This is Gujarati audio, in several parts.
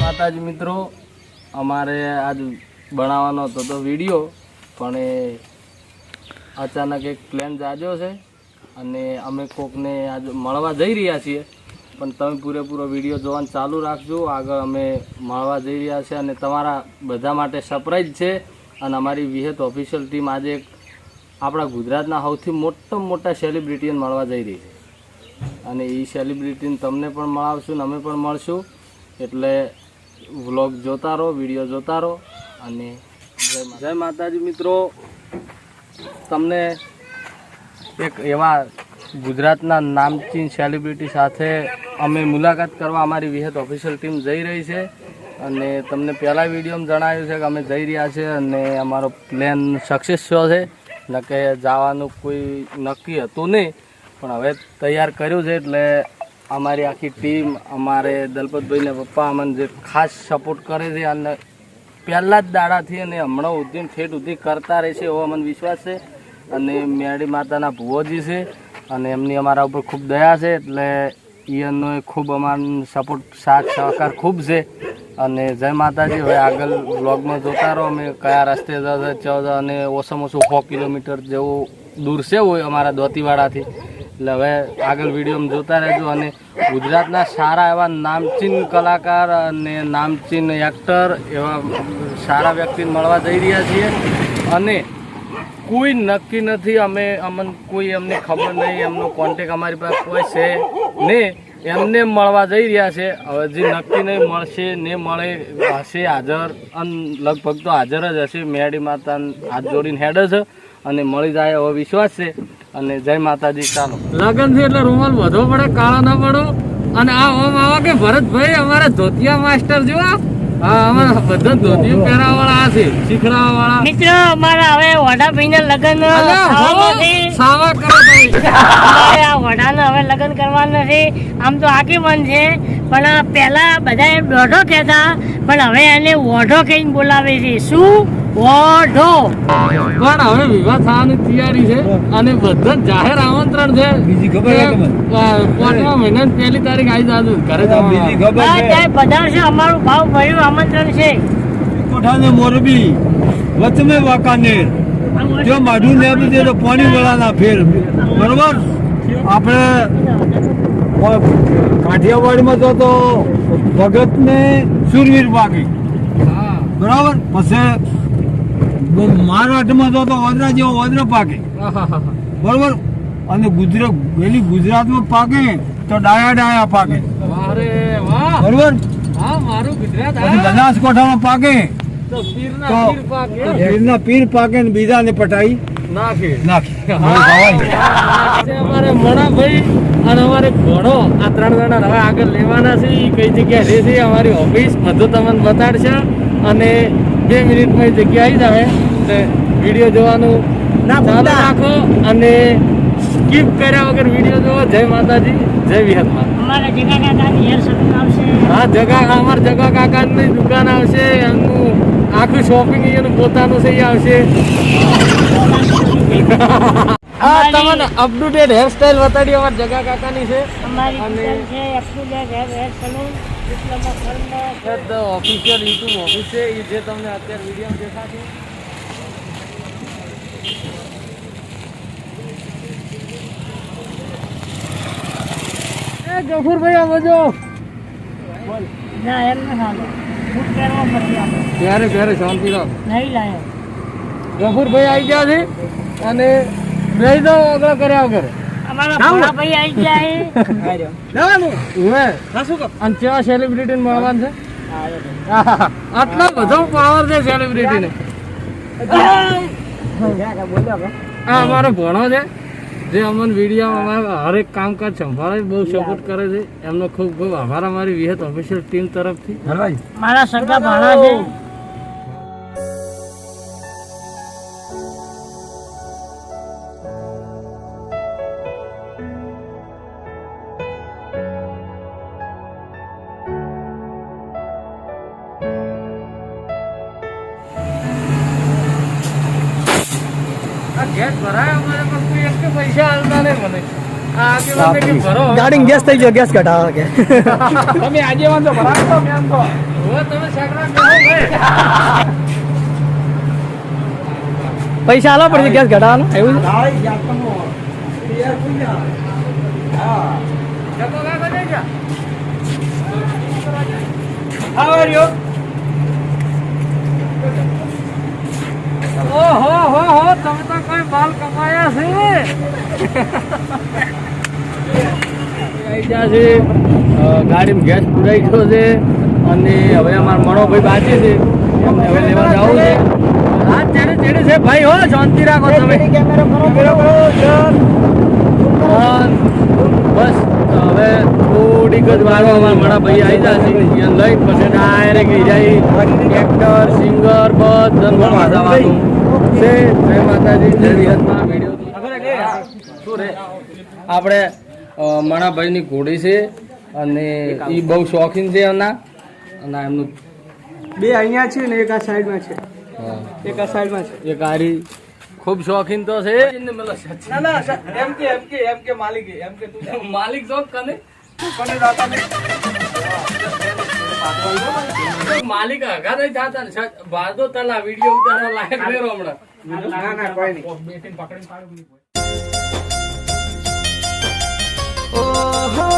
માતાજી મિત્રો, અમારે આજ બનાવવાનો હતો તો વીડિયો, પણ એ અચાનક એક પ્લેન જાજો છે અને અમે કોકને આજ મળવા જઈ રહ્યા છીએ. પણ તમે પૂરેપૂરો વીડિયો જોવાનું ચાલુ રાખજો. આગળ અમે મળવા જઈ રહ્યા છીએ અને તમારા બધા માટે સરપ્રાઈઝ છે. અને અમારી વિહેત ઓફિશિયલ ટીમ આજે આપણા ગુજરાતના સૌથી મોટા મોટા સેલિબ્રિટીને મળવા જઈ રહી છે. અને એ સેલિબ્રિટીને તમને પણ મળાવશું અને અમે પણ મળશું. એટલે વ્લોગ જોતા રહો વીડિયો જોતા રહો અને જય માતાજી. મિત્રો. તમને એક એવા ગુજરાતના નામચીન સેલિબ્રિટી સાથે અમે મુલાકાત કરવા અમારી વિહેત ઓફિશિયલ ટીમ જઈ રહી છે. અને તમને પહેલા વિડીયોમાં જણાવ્યું છે કે અમે જઈ રહ્યા છીએ અને અમારો પ્લાન સક્સેસ થયો છે. ન કે જવાનું કોઈ નક્કી હતું નહીં. પણ હવે તૈયાર કર્યું છે એટલે અમારી આખી ટીમ, અમારે દલપતભાઈને પપ્પા, અમને જે ખાસ સપોર્ટ કરે છે, અને પહેલાં જ દાડાથી અને હમણાં ઉદ્યમ ઠેઠ સુધી કરતા રહેશે એવો અમને વિશ્વાસ છે. અને મેરડી માતાના ભુવોજી છે અને એમની અમારા ઉપર ખૂબ દયા છે એટલે ઈયનનો ખૂબ અમારો સપોર્ટ સાથ, સહકાર ખૂબ છે. અને જય માતાજી, હવે આગળ બ્લોગમાં જોતા રહો. અમે કયા રસ્તે જશે ચૌદ અને ઓછામાં ઓછું સો કિલોમીટર જેવું દૂર છે હોય અમારા દોતીવાડાથી. એટલે હવે આગળ વિડીયોમાં જોતા રહેજો અને ગુજરાતના સારા એવા નામચીન કલાકાર અને નામચીન એક્ટર એવા સારા વ્યક્તિને મળવા જઈ રહ્યા છીએ. અને કોઈ નક્કી નથી અમે, અમને કોઈ અમને ખબર નહીં, એમનો કોન્ટેક અમારી પાસે કોઈ છે ને, એમને મળવા જઈ રહ્યા છે. હવે જે નક્કી નહીં મળશે ને મળે, હશે હાજર. અને લગભગ તો હાજર જ હશે. મેડી માતા હાથ જોડીને હેડ છે અને મળી જાય એવો વિશ્વાસ છે. અને જય માતાજી ચાલો. લગન છે એટલે રૂમાલ વધવો પડે કાળો ના પડો. અને આ ઓમ આવા કે ભરતભાઈ અમારા ધોતિયા માસ્ટર જો હા? અમારા બધા ધોતિયું પહેરાવા વાળા છે શીખડાવા વાળા મિત્રો અમારા હવે વડાભાઈ ના લગ્ન. સાવા કરો ભાઈ. આ વડાના હવે લગ્ન કરવાના છે. આમ તો આગેવાન છે. પણ પહેલા બધા એમ દોઢો કહેતા પણ હવે એને વોઢો કહીને બોલાવે છે. શું? વોઢો. પણ હવે વિવાહ થવાની તૈયારી છે અને બધા જાહેર આમંત્રણ છે. બીજી ખબર પાંચમા મહિનાની પહેલી તારીખ આવી જાજુ. ઘરે બીજી ખબર છે. પધારશે અમારું ભાવ ભર્યું આમંત્રણ છે. કોઠાને મોરબી વચમે વાંકાનેર. જો માઢું ને બધે તો પાણી વાળાના ફેર. બરોબર? આપણે કાઠિયાવાડીમાં તો તો ભગત ને સુરવીર બાકી હા. બરાબર? પછી મહારાષ્ટ્રમાં તો તો ઓદરા જેવો ઓદરો પાકે. બરોબર? અને ગુજરાત પેલી ગુજરાતમાં પાકે તો ડાયા ડાયા પાકે. બરોબર. બનાસકાંઠામાં પાકે. તો પીરના પીર પાક. ને બીજાને પટાઈ નાખે. નાખી. અમારે મણાભાઈ અને અમારે ઘોડો. આ ત્રણ જણા હવે આગળ લેવાના છે. કઈ જગ્યા રહે અમારી ઓફિસ. બધું તમને બતાડશે. અને બે મિનિટમાં એ જગ્યા આવી જાવે એટલે વીડિયો જોવાનું ચાલુ રાખો અને સ્કીપ કર્યા વગર વીડિયો જોવો. જય માતાજી જય વિહતમાં અમારા જગા કાકાની હેર સલૂન આવશે. હા જગા અમાર જગા કાકાની દુકાન આવશે. એમનું આખું શોપિંગ એનું પોતાનું છે એ આવશે. હા તમને અપ ટુ ડેટ હેરસ્ટાઈલ બતાડી અમારા જગા કાકાની છે. અમારી અને- દુકાન છે hair salon diploma official YouTube office છે એ જે તમને અત્યારે વીડિયો દેખાશે. ગફુરભાઈ આ બાજુ ના એમ ન આપણે. ક્યારે ક્યારે શાંતિ રાખ. નહીં લાયો. ગફુરભાઈ આવી ગયા છે અને બેસી દો આગળ કર્યા વગર. સેલિબ્રિટી મળવાનું છે? આટલો બધો પાવર છે સેલિબ્રિટીને આ અમારો ભણો છે. જે અમને વીડિયો અમારા હરેક કામકાજ સંભાળે બહુ સપોર્ટ કરે છે. એમનો ખૂબ ખૂબ આભાર અમારી વિહત ઓફિશિયલ ટીમ તરફથી. મારા સગા ભાણા છે. ગાડી ગેસ થઈ ગયો ગેસ કઢાવો કે. તમે આજે વાંધો ભરાવો મેં તો. હવે તમે સેકડા પૈસા આલો પડશે ગેસ ઘટાડવાનો? એવું How are you? ઓહો હો હો તમે તો કોઈ માલ કમાયા છે છે ગાડીમાં ગેસ પુરાઈ ગયો છે અને હવે અમારા મણોભાઈ બાકી છે. એમને હવે લેવા જવું છે. હા ચેડે ચેડે છે ભાઈ હો શાંતિ રાખો તમે. બસ હવે થોડીક જ વારો અમારા મણા ભાઈ આવી જશે અહીંયા લઈ પછી ડાયરેક્ટ જાય એક્ટર સિંગર બધા વાજાવાનું છે. જય માતાજી જય વિહતમાં વીડિયો રે આપણે મારા મણાભાઈની ઘોડી છે અને એ બહુ શોખીન છે એમના અને એમનું બે અહીંયા છે ને એક આ સાઈડમાં છે. એક આ સાઈડમાં છે. એક આરી ખૂબ શોખીન તો છે. ના ના એમ કે એમ કે એમ કે માલિક એમ કે તું માલિક શોખ કને? માલિક હગા નહીં થતા ને. તલા વીડિયો ઉતારવા લાયક લેરો હમણાં. ના ના કોઈ નહીં? oh, oh.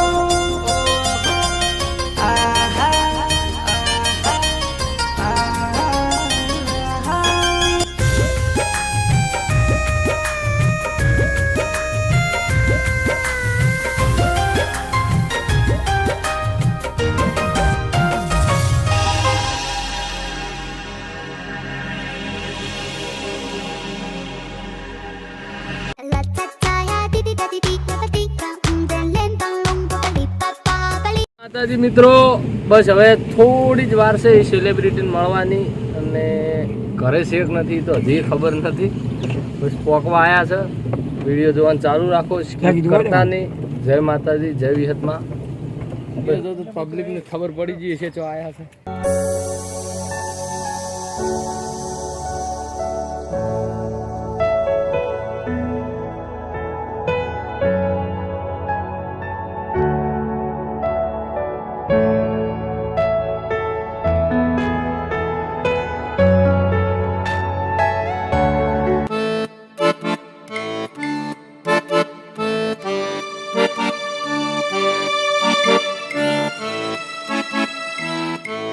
માતાજી મિત્રો બસ હવે થોડી જ વાર છે એ સેલિબ્રિટીને મળવાની અને ઘરે શેક નથી તો હજી ખબર નથી. બસ પોકવા આવ્યા છે. વીડિયો જોવાનું ચાલુ રાખો કરતા નહીં. જય માતાજી જય વિહતમાં. પબ્લિકને ખબર પડી ગઈ છે જો આયા છે.